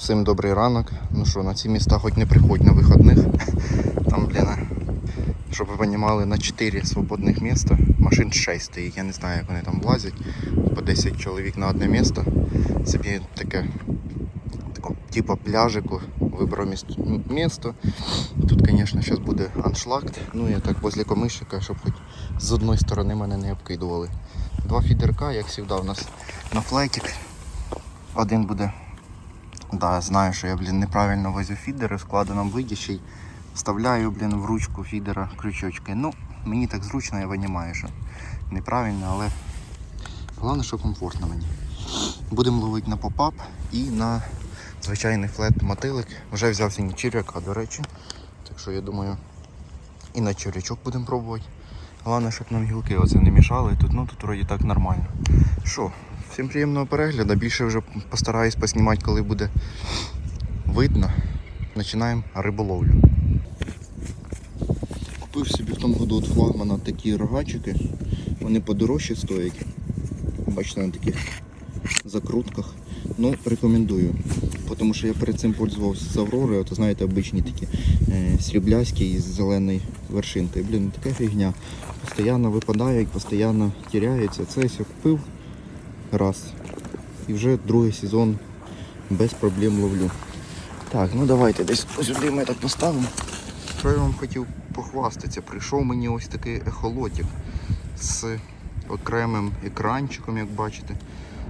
Всім добрий ранок. Ну що, на ці міста хоч не приходь на вихідних. Там, блін, щоб ви розуміли, на 4 свободних міста. Машин 6 стоїть. Я не знаю, як вони там влазять. По 10 чоловік на одне місто. Собі таке, тако, типу пляжику вибрав місто. Тут, звісно, зараз буде аншлагт. Ну я так возле комишика, щоб хоч з одної сторони мене не обкидували. Два фідерка, як завжди, у нас на флетік. Один буде Да, знаю, що я, блін, неправильно возю фідери в складеному виді, ще й вставляю, блін, в ручку фідера крючочки. Ну, мені так зручно, я розумію, що неправильно, але головне, що комфортно мені. Будемо ловити на попап і на звичайний флет мотилик. Вже взяв сьогодні черв'яка, до речі. Так що я думаю, і на черв'ячок будемо пробувати. Головне, щоб нам гілки оце не мішали. Тут, ну, тут вроді так нормально. Що, всім приємного перегляду. Більше вже постараюсь поснімати, коли буде видно. Починаємо риболовлю. Купив собі в тому году від флагмана такі рогачики. Вони подорожче стоять. Бачите, на таких закрутках. Ну, рекомендую. Тому що я перед цим пользувався з Авророю, то знаєте, обичні такі е, срібляські із зеленою вершинкою. Блін, така фігня. Постоянно випадають, постійно теряються. Це я купив раз. І вже другий сезон без проблем ловлю. Так, ну давайте десь сюди ми так поставимо. Що я вам хотів похвастатися? Прийшов мені ось такий ехолотик з окремим екранчиком, як бачите.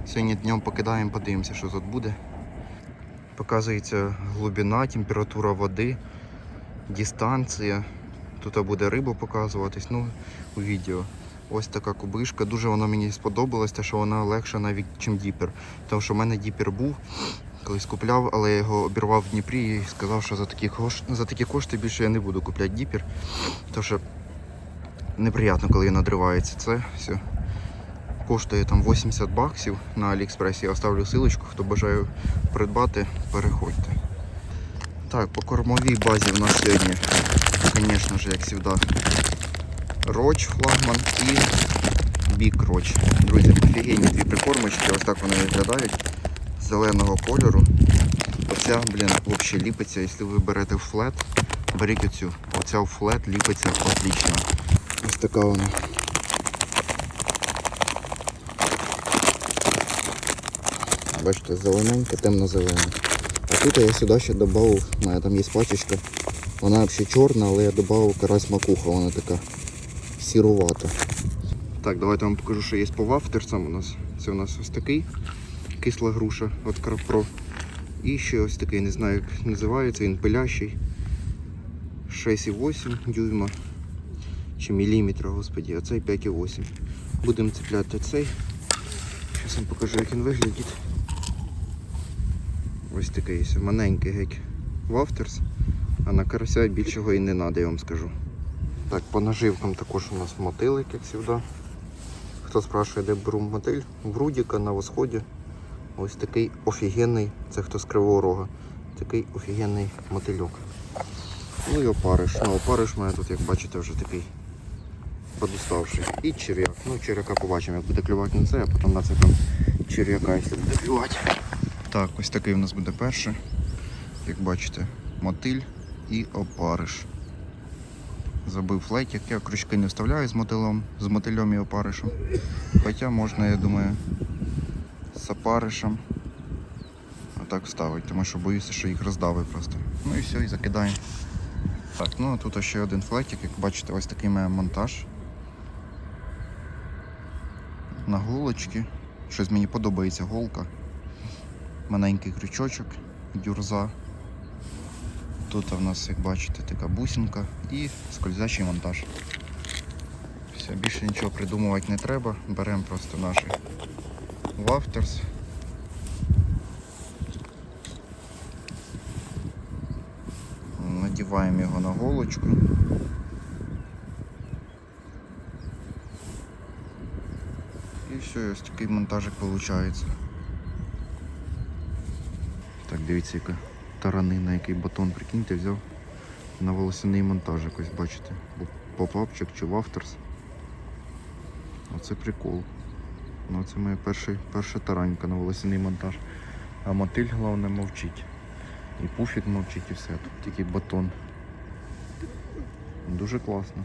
Сьогодні днем покидаємо, подивимося, що тут буде. Показується глибина, температура води, дистанція. Тут буде риба показуватись, ну, у відео. Ось така кубишка. Дуже вона мені сподобалась, те, що вона легша навіть, ніж діпер. Тому що в мене діпер був, колись купляв, але я його обірвав в Дніпрі і сказав, що за такі, кош... за такі кошти більше я не буду купляти діпер. Тому що неприємно, коли надривається. Це все. Коштує там 80 баксів на Аліекспресі. Я оставлю силочку, хто бажає придбати, переходьте. Так, по кормовій базі в нас сьогодні, звісно ж, як завжди, Роч флагман і Бік Роч. Друзі, офігенні дві прикормочки, ось так вони виглядають. Зеленого кольору. Оця, блін, взагалі ліпиться, якщо ви берете флет, беріть оцю. Оця в флет ліпиться отлично. Ось така вона. Бачите, зелененька, темно-зелена. А тут я сюди ще додав, там є пачечка. Вона взагалі чорна, але я додав карась макуха, вона така сірувата. Так, давайте вам покажу, що є по вафтерцям у нас. Це у нас ось такий кисла груша від Карпро. І ще ось такий, не знаю як називається, він пилящий. 6,8 дюйма. Чи міліметра, господі, а цей 5,8. Будемо цепляти цей. Зараз вам покажу, як він виглядить. Ось такий ось маленький геть вафтерс. А на карася більшого і не треба, я вам скажу. Так, по наживкам також у нас мотилик, як завжди. Хто спрашує, де беру мотиль? В Рудіка на восході. Ось такий офігенний, це хто з Кривого Рога. Такий офігенний мотильок. Ну і опариш. Ну, опариш мене тут, як бачите, вже такий подуставший. І черв'як. Ну, черв'яка побачимо, як буде клювати на це, а потім на це там черв'яка, якщо буде клювати. Так, ось такий у нас буде перший. Як бачите, мотиль і опариш. Забив флетик, я крючки не вставляю з мотилем, з мотильом і опаришем. Хоча можна, я думаю, з опаришем отак вставити, тому що боюся, що їх роздавить просто. Ну і все, і закидаємо. Так, ну а тут ще один флетик, як бачите, ось такий має монтаж. На голочки. Щось мені подобається голка. Маленький крючочок, дюрза. Тут у нас, як бачите, така бусинка і скользячий монтаж. Все, більше нічого придумувати не треба. Беремо просто наші вафтерс. Надіваємо його на голочку. І все, ось такий монтажик виходить. Так, дивіться, яка таранина, який батон, прикиньте, взяв на волосяний монтажик, ось бачите. Попапчик чи вафтерс. Оце прикол. Ну, це моя перша, перша таранька на волосяний монтаж. А мотиль, головне, мовчить. І пуфік мовчить, і все. Тут тільки батон. Дуже класно.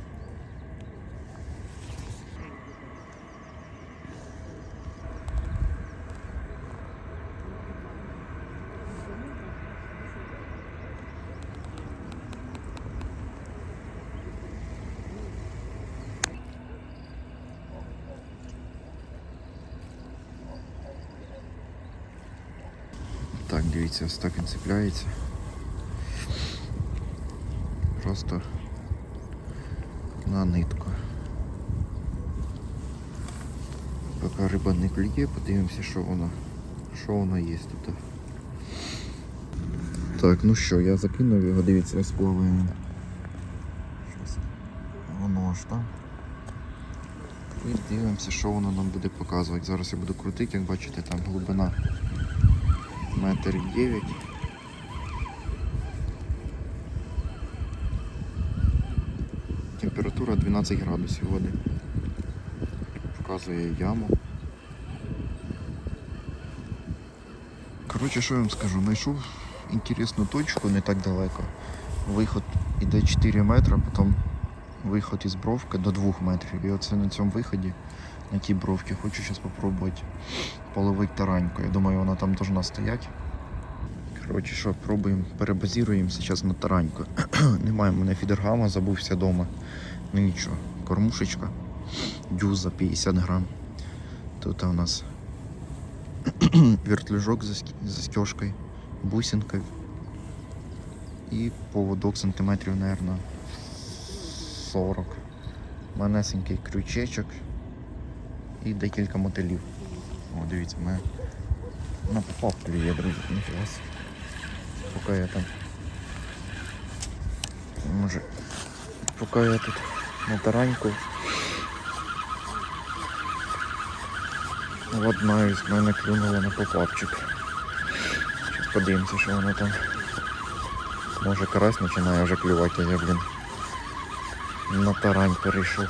Так, дивіться, ось так він цепляється. Просто на нитку. Поки риба не клює, подивимося, що воно, що воно є тут. Так, ну що, я закинув його, дивіться, ось плаває. Воно аж там. І дивимося, що воно нам буде показувати. Зараз я буду крутити, як бачите, там глибина метр дев'ять. Температура 12 градусів води. Показує яму. Коротше, що я вам скажу, знайшов інтересну точку не так далеко. Виход іде 4 метри, потім виход із бровки до 2 метрів. І оце на цьому виході, на тій бровці, хочу зараз спробувати половити тараньку. Я думаю, вона там должна стояти. Коротше, що, пробуємо, перебазіруємо зараз на тараньку. Немає в мене фідергама, забувся вдома. Ну нічого, кормушечка, дюза 50 грам. Тут у нас вертлюжок з застежкою, бусинкою і поводок сантиметрів, мабуть, 40. Манесенький крючечок і декілька мотилів. О, дивіться, ми на попав клює, друзі, ніфіга. Поки я там. Може. Поки я тут на тараньку. Ладнаюсь, в мене клюнуло на попапчик. Зараз подивимося, що воно там. Може карась починає вже клювати, а я, блін. На тарань перейшов.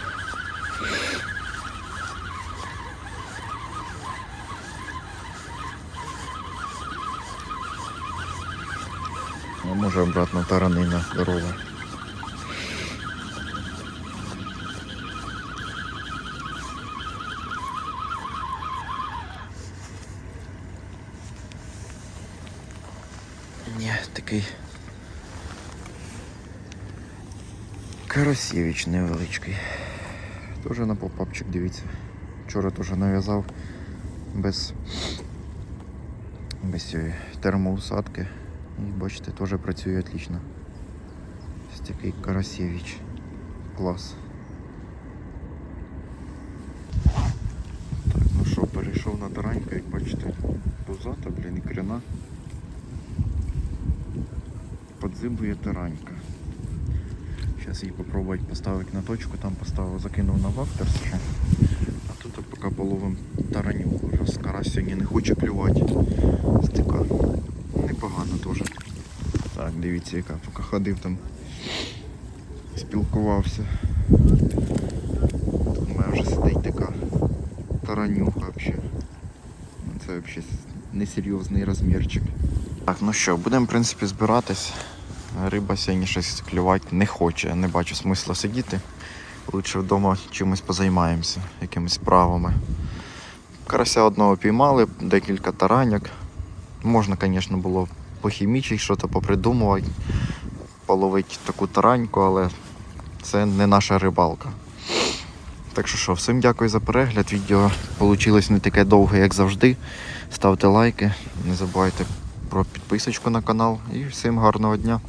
Може обратно таранина здорова. Ні, такий Карасєвич невеличкий. Тоже на попапчик, дивіться. Вчора теж нав'язав без, без цієї термоусадки. І бачите, теж працює отлично. Ось такий Карасєвич. Клас. Так, ну що, перейшов на тараньку, як бачите, пузата, блін, і кряна. Подзибує таранька. Зараз її попробувати поставити на точку, там поставив, закинув на вахтер ще. А тут поки половим таранюку. Раз карась сьогодні не хоче клювати. Стика. Непогано теж. Так, дивіться, яка поки ходив там, спілкувався. Тут мене вже сидить така таранюха взагалі. Це взагалі несерйозний розмірчик. Так, ну що, будемо в принципі збиратись. Риба сьогодні щось клювати не хоче, не бачу смисла сидіти. Лучше вдома чимось позаймаємося, якимись справами. Карася одного піймали, декілька тараньок. Можна, звісно, було похімічити, щось попридумувати, половити таку тараньку, але це не наша рибалка. Так що що, всім дякую за перегляд. Відео вийшло не таке довге, як завжди. Ставте лайки, не забувайте про підписочку на канал і всім гарного дня.